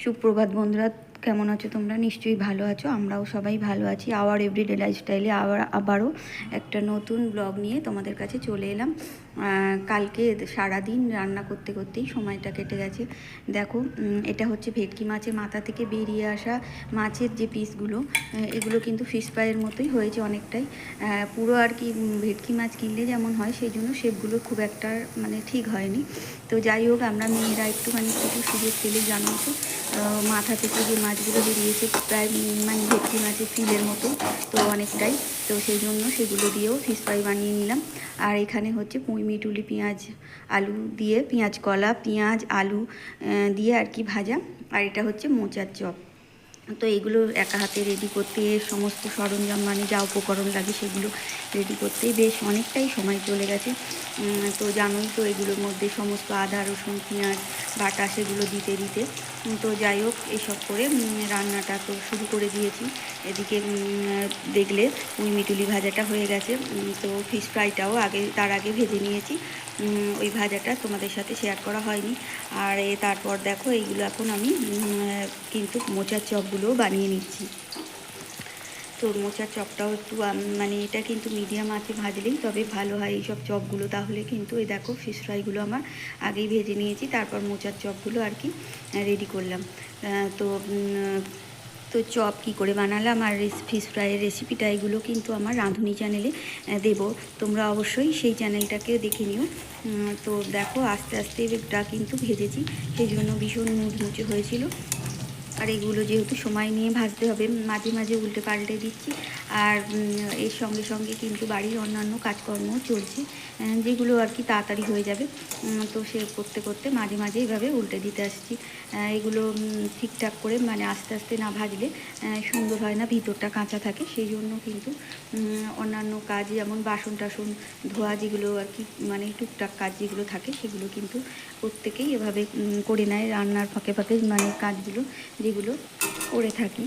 সুপ্রভাত বন্ধুরা কেমন আছো তোমরা? নিশ্চয়ই ভালো আছো, আমরাও সবাই ভালো আছি। আওয়ার এভরিডে লাইফস্টাইলে আবার, আবারও একটা নতুন ব্লগ নিয়ে তোমাদের কাছে চলে এলাম। কালকে সারাদিন রান্না করতে করতেই সময়টা কেটে গেছে। দেখো এটা হচ্ছে ভেটকি মাছের মাথা থেকে বেরিয়ে আসা মাছের যে পিসগুলো এগুলো কিন্তু ফিশ ফ্রাইয়ের মতোই হয়েছে অনেকটাই। পুরো আর কি ভেটকি মাছ কিনলে যেমন হয়, সেই জন্য শেপগুলো খুব একটা মানে ঠিক হয়নি। তো যাই হোক, আমরা মেয়েরা একটুখানি একটু সুযোগ পেলে জানো তো মাথা থেকে যে মাছগুলো বেরিয়েছে প্রায় মানে ভেটকি মাছের ফিলের মতো, তো অনেকটাই। তো সেই জন্য সেগুলো দিয়েও ফিশ ফ্রাই বানিয়ে নিলাম। আর এখানে হচ্ছে পুঁই মিটুলি পেঁয়াজ আলু দিয়ে, পেঁয়াজ কলা, পেঁয়াজ, আলু দিয়ে আর কি ভাজা। আর এটা হচ্ছে মোচার চপ। তো এগুলো একা হাতে রেডি করতে সমস্ত সরঞ্জাম মানে যা উপকরণ লাগে সেগুলো রেডি করতেই বেশ অনেকটাই সময় চলে গেছে। তো জানোই তো এগুলোর মধ্যে সমস্ত আদা, রসুন, পেঁয়াজ, বাটা সেগুলো দিতে দিতে। তো যাই হোক, এসব করে রান্নাটা তো শুরু করে দিয়েছি। এদিকে দেখলে পুঁই মিটুলি ভাজাটা হয়ে গেছে। তো ফিশ ফ্রাইটাও আগে, তার আগে ভেজে নিয়েছি। ওই ভাজাটা তোমাদের সাথে শেয়ার করা হয়নি। আর তারপর দেখো, এইগুলো এখন আমি কিন্তু মোচার চপগুলোও বানিয়ে নিচ্ছি। তো মোচার চপটাও একটু মানে এটা কিন্তু মিডিয়াম আছে ভাজলেই, তবে ভালো হয় এইসব চপগুলো। তাহলে কিন্তু এই দেখো ফিশ ফ্রাইগুলো আমার আগেই ভেজে নিয়েছি, তারপর মোচার চপগুলো আর কি রেডি করলাম। তো তো চপ কি করে বানালাম আর ফিস ফ্রাইয়ের রেসিপিটা এগুলো কিন্তু আমার রাঁধুনি চ্যানেলে দেব। তোমরা অবশ্যই সেই চ্যানেলটাকে দেখে নিও। তো দেখো, আস্তে আস্তে এটা কিন্তু ভেজেছি। সেই জন্য ভীষণ মুচমুচে হয়েছিল। আর এগুলো যেহেতু সময় নিয়ে ভাজতে হবে, মাঝে মাঝে উল্টে পাল্টে দিচ্ছি। আর এর সঙ্গে সঙ্গে কিন্তু বাড়ির অন্যান্য কাজকর্মও চলছে যেগুলো আর কি তাড়াতাড়ি হয়ে যাবে। তো সে করতে করতে মাঝে মাঝে এইভাবে উল্টে দিতে আসছি। এগুলো ঠিকঠাক করে মানে আস্তে আস্তে না ভাজলে সুন্দর হয় না, ভিতরটা কাঁচা থাকে। সেই জন্য কিন্তু অন্যান্য কাজ যেমন বাসন টাসন ধোয়া যেগুলো আর কি মানে টুকটাক কাজ যেগুলো থাকে, সেগুলো কিন্তু প্রত্যেকেই এভাবে করে নেয়। রান্নার ফাঁকে ফাঁকে মানে কাজগুলো যেগুলো করে থাকি।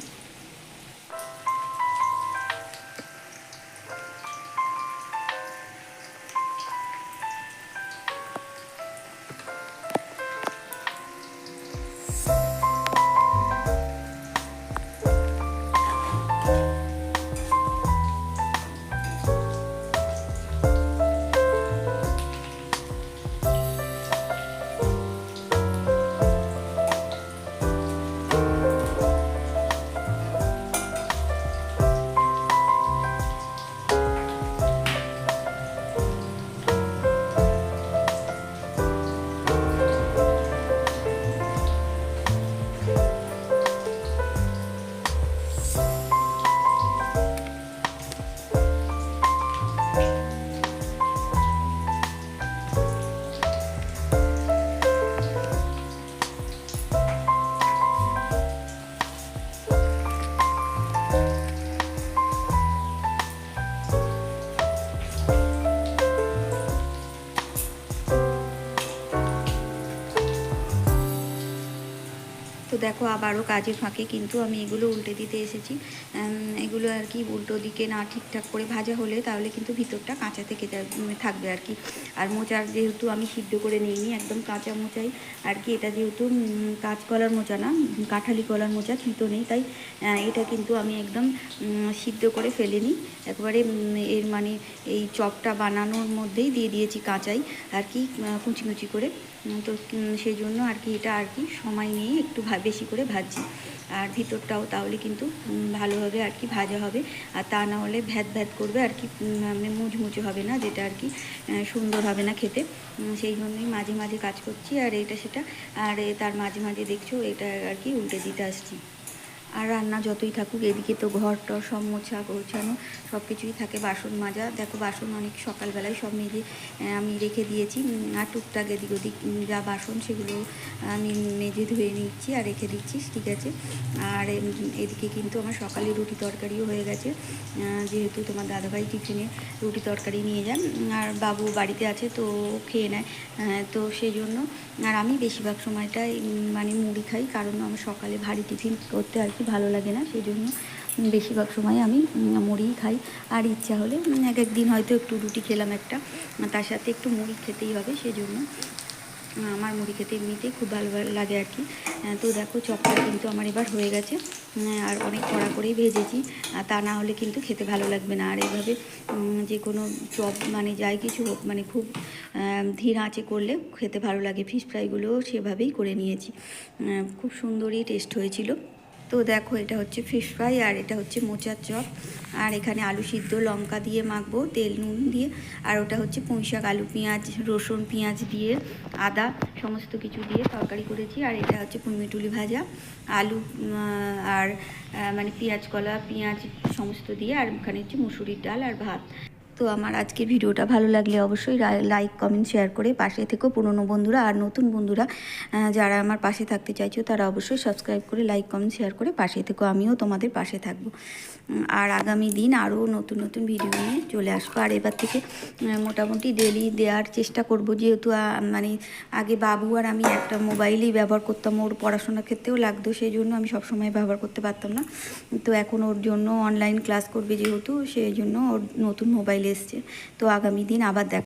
তো দেখো আবারও কাজের ফাঁকে কিন্তু আমি এগুলো উল্টে দিতে এসেছি। এগুলো আর কি উল্টো দিকে না ঠিকঠাক করে ভাজা হলে তাহলে কিন্তু ভিতরটা কাঁচা থেকে থাকবে আর কি। আর মোচার যেহেতু আমি সিদ্ধ করে নিইনি, একদম কাঁচা মোচাই। আর কি এটা যেহেতু কাঁচকলার মোচা না, কাঁঠালি কলার মোচা থিতো নেই, তাই এটা কিন্তু আমি একদম সিদ্ধ করে ফেলে নিই একবারে এর মানে এই চপটা বানানোর মধ্যেই দিয়ে দিয়েছি কাঁচাই আর কি কুচি কুচি করে। তো সেই জন্য আর কি এটা আর কি সময় নিয়ে একটু ভা- বেশি করে ভাজছি। আর ভিতরটাও তাহলে কিন্তু ভালো ভালোভাবে আর কি, ভাজা হবে। আর তা না হলে ভ্যাদ ভ্যাদ করবে আর কি মানে মুচমুচে হবে না, যেটা আর কি সুন্দর হবে না খেতে। সেই জন্যই মাঝে মাঝে কাজ করছি আর এটা সেটা। আর তার মাঝে মাঝে দেখছ, এটা আর কি উল্টে দিতে আসছি। আর রান্না যতই থাকুক, এদিকে তো ঘর টর সব মোছা গোছানো সব কিছুই থাকে, বাসন মাজা। দেখো, বাসন অনেক সকালবেলায় সব মেজে আমি রেখে দিয়েছি। আর টুকটাক এদিক ওদিক যা বাসন সেগুলো আমি মেজে ধুয়ে নিচ্ছি আর রেখে দিচ্ছি, ঠিক আছে? আর এদিকে কিন্তু আমার সকালে রুটি তরকারিও হয়ে গেছে। যেহেতু তোমার দাদাভাই টিফিনে রুটি তরকারি নিয়ে যান, আর বাবু বাড়িতে আছে তো খেয়ে নেয় তো সেই জন্য আর আমি বেশিরভাগ সময়টাই মানে মুড়ি খাই, কারণ আমার সকালে ভারী টিফিন করতে আর কি ভালো লাগে না সেই জন্য বেশিরভাগ সময় আমি মুড়িই খাই। আর ইচ্ছা হলে এক এক দিন হয়তো একটু রুটি খেলাম একটা তার সাথে একটু মুড়ি খেতেই হবে সেই জন্য আমার মুড়ি খেতে এমনিতেই খুব ভালো লাগে আর কি। তো দেখো, চপটা কিন্তু আমার এবার হয়ে গেছে। আর অনেক কড়া করেই ভেজেছি তা না হলে কিন্তু খেতে ভালো লাগবে না। আর এইভাবে যে কোনো চপ মানে যাই কিছু হোক মানে খুব ধীর আঁচে করলে খেতে ভালো লাগে। ফিশ ফ্রাইগুলোও সেভাবেই করে নিয়েছি। খুব সুন্দরই টেস্ট হয়েছিল। তো দেখো, এটা হচ্ছে ফিশ ফ্রাই আর এটা হচ্ছে মোচার চপ। আর এখানে আলু সিদ্ধ লঙ্কা দিয়ে মাখবো, তেল নুন দিয়ে। আর ওটা হচ্ছে পুঁই শাক, আলু পেঁয়াজ, রসুন, পেঁয়াজ দিয়ে, আদা, সমস্ত কিছু দিয়ে তরকারি করেছি। আর এটা হচ্ছে কুমিটুলি ভাজা, আলু আর মানে পেঁয়াজ কলা, পেঁয়াজ সমস্ত দিয়ে, আর ওখানে হচ্ছে মুসুরির ডাল আর ভাত। তো আমার আজকের ভিডিওটা ভালো লাগলে অবশ্যই লাইক কমেন্ট শেয়ার করে পাশে থেকো পুরনো বন্ধুরা আর নতুন বন্ধুরা যারা আমার পাশে থাকতে চাইছো তারা অবশ্যই সাবস্ক্রাইব করে লাইক কমেন্ট শেয়ার করে পাশে থেকো। আমিও তোমাদের পাশে থাকব। আর আগামী দিন আরও নতুন নতুন ভিডিও নিয়ে চলে আসব। আর এবার থেকে মোটামুটি ডেলি দেওয়ার চেষ্টা করব। যেহেতু মানে আগে বাবু আর আমি একটা মোবাইলই ব্যবহার করতাম, ওর পড়াশোনার ক্ষেত্রেও লাগতো সেই জন্য আমি সবসময় ব্যবহার করতে পারতাম না। তো এখন ওর জন্য অনলাইন ক্লাস করবে যেহেতু সেই জন্য ওর নতুন মোবাইল এসছে। তো আগামী দিন আবার দেখ